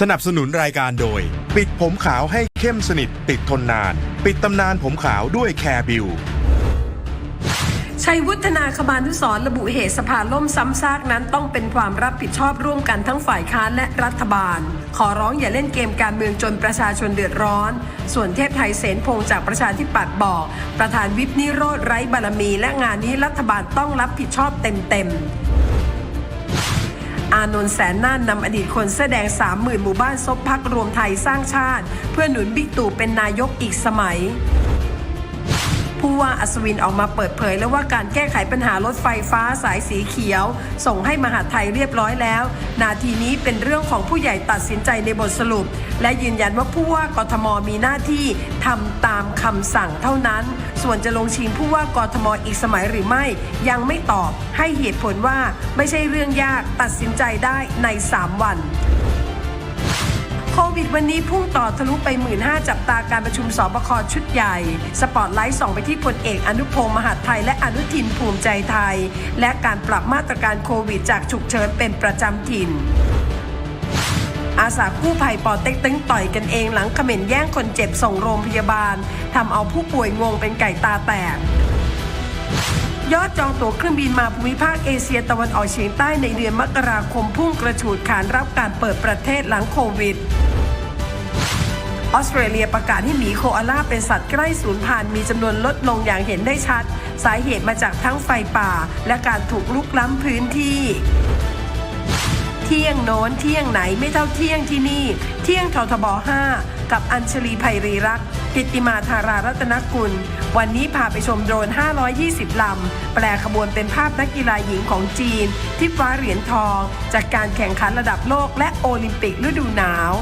สนับสนุนรายการโดย ปิดผมขาวให้เข้มสนิทติดทนนาน ปิดตำนานผมขาวด้วยแคร์บิวชัยวุฒนาคมานุสรระบุเหตุสภาล่มซ้ำซากนั้นต้องเป็นความรับผิดชอบร่วมกันทั้งฝ่ายค้านและรัฐบาล ขอร้องอย่าเล่นเกมการเมืองจนประชาชนเดือดร้อน ส่วนเทพไทยเสนพงจากประชาธิปัตย์บอก ประธานวิปนิโรธไร้บารมี และงานนี้รัฐบาลต้องรับผิดชอบเต็มๆ อานนท์แสนน่านนำอดีตคนแสดง 30,000 หมู่บ้านซบพักรวมไทยสร้างชาติ เพื่อหนุนบิ๊กตู่เป็นนายกอีกสมัย ผู้ว่าอัศวินออกมาเปิดเผย แล้วว่าการแก้ไขปัญหารถไฟฟ้าสายสีเขียว ส่งให้มหาดไทยเรียบร้อยแล้ว นาทีนี้เป็นเรื่องของผู้ใหญ่ตัดสินใจในบทสรุป และยืนยันว่าผู้ว่ากทมมีหน้าที่ทำตามคำสั่งเท่านั้น ส่วนจะลงชิงผู้ว่ากทมอีกสมัยหรือไม่ยังไม่ตอบให้เหตุผลว่าไม่ใช่เรื่องยากตัดสินใจได้ใน 3 วัน ควิดวันนี้พุ่งต่อทะลุไป 1 5ื่นจับตาการประชุมสบคชุดใหญ่ สปอตไลท์ส่องไปที่พลเอกอนุพงศ์มหาไทย และอนุทินภูมิใจไทย และการปรับมาตรการโควิดจากฉุกเฉินเป็นประจำถิ่นอาสากู้ภัยปอเต็กตึงต่อยกันเองหลังเขม่นแย่งคนเจ็บส่งโรงพยาบาลทำเอาผู้ป่วยงงเป็นไก่ตาแตก ยอดจองตั๋วเครื่องบินมาภูมิภาคเอเชียตะวันออกเฉียงใต้ในเดือนมกราคมพุ่งกระฉูดขานรับการเปิดประเทศหลังโควิด ออสเตรเลียประกาศให้หมีโคอาล่าเป็นสัตว์ใกล้สูญพันธุ์มีจำนวนลดลงอย่างเห็นได้ชัด สาเหตุมาจากทั้งไฟป่า และการถูกลุกล้ำพื้นที่ เที่ยงโน้นเที่ยงไหนไม่เท่าเที่ยงที่นี่ เที่ยงททบ 5 กับอัญชลีไพรีรักกิตติมาธารารัตนกุล วันนี้พาไปชมโดรน 520 ลำ แปลขบวนเป็นภาพนักกีฬาหญิงของจีน ที่คว้าเหรียญทอง จากการแข่งขันระดับโลกและโอลิมปิกฤดูหนาว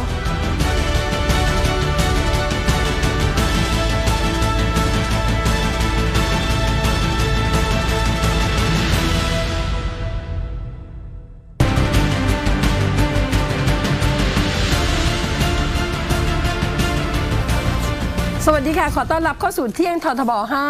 สวัสดีค่ะ ขอต้อนรับเข้าสู่เที่ยงททบ5